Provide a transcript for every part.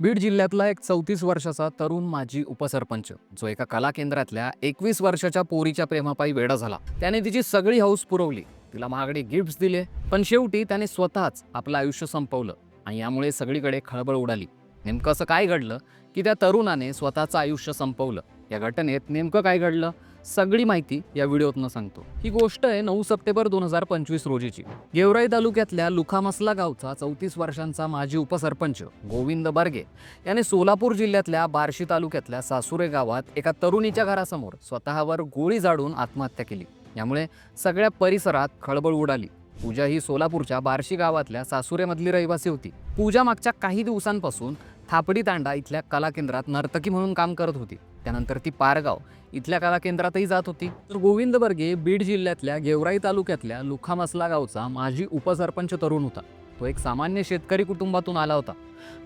बीड जिल्ह्यातला एक चौतीस वर्षाचा तरुण माजी उपसरपंच जो एका कला केंद्रातल्या एकवीस वर्षाच्या पोरीच्या प्रेमापायी वेडा झाला. त्याने तिची सगळी हौस पुरवली. तिला महागडे गिफ्ट्स दिले पण शेवटी त्याने स्वतःच आपलं आयुष्य संपवलं आणि यामुळे सगळीकडे खळबळ उडाली. नेमकं असं काय घडलं की त्या तरुणाने स्वतःचं आयुष्य संपवलं. या घटनेत नेमकं काय घडलं? सगळी माहिती या व्हिडिओतनं सांगतो. ही गोष्ट आहे नऊ सप्टेंबर दोन हजार पंचवीस रोजीची. गेवराई तालुक्यातल्या लुखामसला गावचा चौतीस वर्षांचा माजी उपसरपंच गोविंद बर्गे याने सोलापूर जिल्ह्यातल्या बार्शी तालुक्यातल्या सासुरे गावात एका तरुणीच्या घरासमोर स्वतःवर गोळी जाडून आत्महत्या केली. यामुळे सगळ्या परिसरात खळबळ उडाली. पूजा ही सोलापूरच्या बार्शी गावातल्या सासुरेमधली रहिवासी होती. पूजा मागच्या काही दिवसांपासून थापडी तांडा इथल्या कला केंद्रात नर्तकी म्हणून काम करत होती. त्यानंतर ती पारगाव इथल्या कला केंद्रातही जात होती. तर गोविंद बर्गे बीड जिल्ह्यातल्या गेवराई तालुक्यातल्या लुखामसला गावचा माजी उपसरपंच तरुण होता. तो एक सामान्य शेतकरी कुटुंबातून आला होता.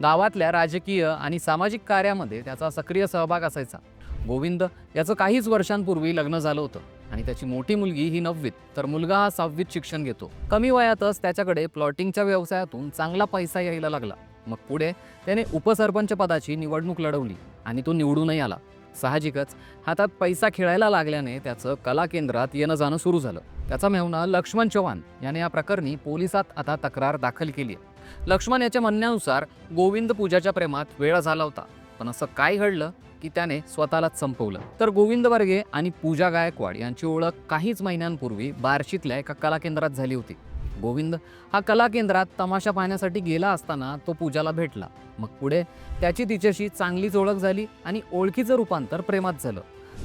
गावातल्या राजकीय आणि सामाजिक कार्यामध्ये त्याचा सक्रिय सहभाग असायचा. गोविंद याचं काहीच वर्षांपूर्वी लग्न झालं होतं आणि त्याची मोठी मुलगी ही नववीत तर मुलगा हा सहावीत शिक्षण घेतो. कमी वयातच त्याच्याकडे प्लॉटिंगच्या व्यवसायातून चांगला पैसा यायला लागला. मग पुढे त्याने उपसरपंच पदाची निवडणूक लढवली आणि तो निवडूनही आला. साहजिकच हातात पैसा खेळायला लागल्याने त्याचं कला केंद्रात येणं जाणं सुरू झालं. त्याचा मेहुणा लक्ष्मण चव्हाण याने या प्रकरणी पोलिसात आता तक्रार दाखल केली आहे. लक्ष्मण याच्या म्हणण्यानुसार गोविंद पूजाच्या प्रेमात वेळ झाला होता पण असं काय घडलं की त्याने स्वतःलाच संपवलं. तर गोविंद वर्गे आणि पूजा गायकवाड यांची ओळख काहीच महिन्यांपूर्वी बार्शीतल्या एका कला केंद्रात झाली होती. गोविंद हा कला केंद्रात तमाशा पाहण्यासाठी गेला असताना तो पूजाला भेटला. मग पुढे त्याची तिच्याशी चांगलीच ओळख झाली आणि ओळखीचं रूपांतर प्रेमात झालं.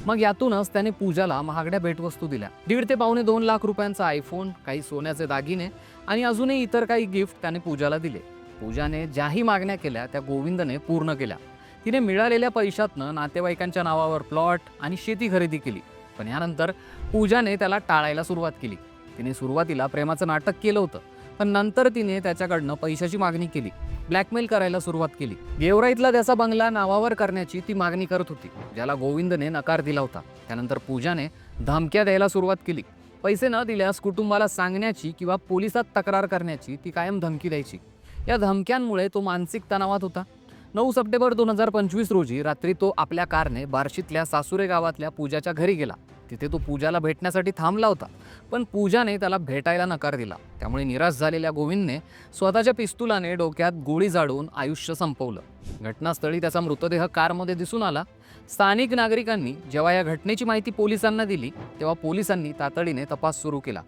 मग यातूनच त्याने पूजाला महागड्या भेटवस्तू दिल्या. दीड ते पावणे दोन लाख रुपयांचा आयफोन काही सोन्याचे दागिने आणि अजूनही इतर काही गिफ्ट त्याने पूजाला दिले. पूजाने ज्याही मागण्या केल्या त्या गोविंदने पूर्ण केल्या. तिने मिळालेल्या पैशातनं नातेवाईकांच्या नावावर प्लॉट आणि शेती खरेदी केली. पण यानंतर पूजाने त्याला टाळायला सुरुवात केली. तिने सुरुवातीला प्रेमाचं नाटक केलं होतं पण नंतर तिने त्याच्याकडनं पैशाची मागणी केली ब्लॅकमेल करायला सुरुवात केली. गेवराईतला त्याचा बंगला नावावर करण्याची ती मागणी करत होती ज्याला गोविंदने नकार दिला होता. त्यानंतर पूजाने धमक्या द्यायला सुरुवात केली. पैसे न दिल्यास कुटुंबाला सांगण्याची किंवा पोलिसात तक्रार करण्याची ती कायम धमकी द्यायची. या धमक्यांमुळे तो मानसिक तणावात होता. नऊ सप्टेंबर दोन हजार पंचवीस रोजी रात्री तो आपल्या कारने बार्शीतल्या सासुरे गावातल्या पूजाच्या घरी गेला. तिथे तो पूजाला भेटण्यासाठी थांबला होता पण पूजाने त्याला भेटायला नकार दिला. त्यामुळे निराश झालेल्या गोविंदने स्वतःच्या पिस्तुलाने डोक्यात गोळी जाडून आयुष्य संपवलं. घटनास्थळी त्याचा मृतदेह कारमध्ये दिसून आला. स्थानिक नागरिकांनी जेव्हा या घटनेची माहिती पोलिसांना दिली तेव्हा पोलिसांनी तातडीने तपास सुरू केला.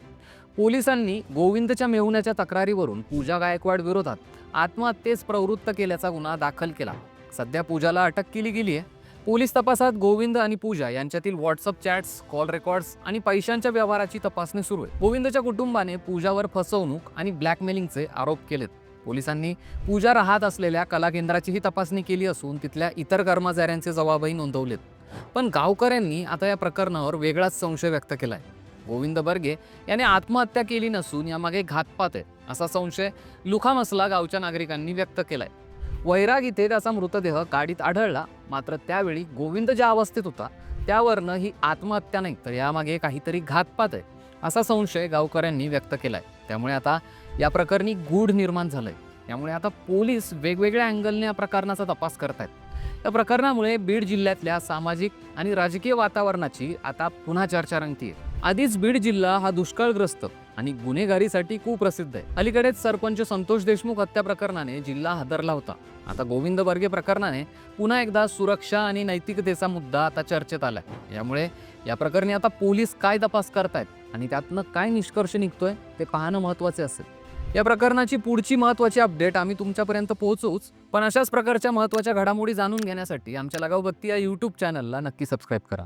पोलिसांनी गोविंदच्या मेहुण्याच्या तक्रारीवरून पूजा गायकवाड विरोधात आत्महत्येस प्रवृत्त केल्याचा गुन्हा दाखल केला. सध्या पूजाला अटक केली गेली आहे पोलीस तपासात गोविंद आणि पूजा यांच्यातील व्हॉट्सअप चॅट्स कॉल रेकॉर्ड्स आणि पैशांच्या व्यवहाराची तपासणी सुरू आहे. गोविंदच्या कुटुंबाने पूजावर फसवणूक आणि ब्लॅकमेलिंगचे आरोप केलेत. पोलिसांनी पूजा राहत असलेल्या कला केंद्राचीही तपासणी केली असून तिथल्या इतर कर्मचाऱ्यांचे जबाबही नोंदवलेत. पण गावकऱ्यांनी आता या प्रकरणावर वेगळाच संशय व्यक्त केलाय. गोविंद बर्गे याने आत्महत्या केली नसून यामागे घातपात आहे असा संशय लुखामसला गावच्या नागरिकांनी व्यक्त केलाय. वैराग इथे त्याचा मृतदेह गाडीत आढळला. मात्र त्यावेळी गोविंद ज्या अवस्थेत होता त्यावरनं ही आत्महत्या नाही तर यामागे काहीतरी घातपात आहे असा संशय गावकऱ्यांनी व्यक्त केला आहे त्यामुळे आता या प्रकरणी गूढ निर्माण झालंय. त्यामुळे आता पोलीस वेगवेगळ्या अँगलने या प्रकरणाचा तपास करत आहेत या प्रकरणामुळे बीड जिल्ह्यातल्या सामाजिक आणि राजकीय वातावरणाची आता पुन्हा चर्चा रंगती आहे आधीच बीड जिल्हा हा दुष्काळग्रस्त आणि गुन्हेगारीसाठी कुप्रसिद्ध आहे. अलीकडेच सरपंच संतोष देशमुख हत्या प्रकरणाने जिल्हा हादरला होता. आता गोविंद बर्गे प्रकरणाने पुन्हा एकदा सुरक्षा आणि नैतिकतेचा मुद्दा आता चर्चेत आलाय. यामुळे या प्रकरणी आता पोलीस काय तपास करतायत आणि त्यातनं काय निष्कर्ष निघतोय ते पाहणं महत्त्वाचे असेल. या प्रकरणाची पुढची महत्त्वाची अपडेट आम्ही तुमच्यापर्यंत पोहोचवूच पण अशाच प्रकारच्या महत्त्वाच्या घडामोडी जाणून घेण्यासाठी आमच्या लगावबत्ती या यूट्यूब चॅनलला नक्की सबस्क्राईब करा.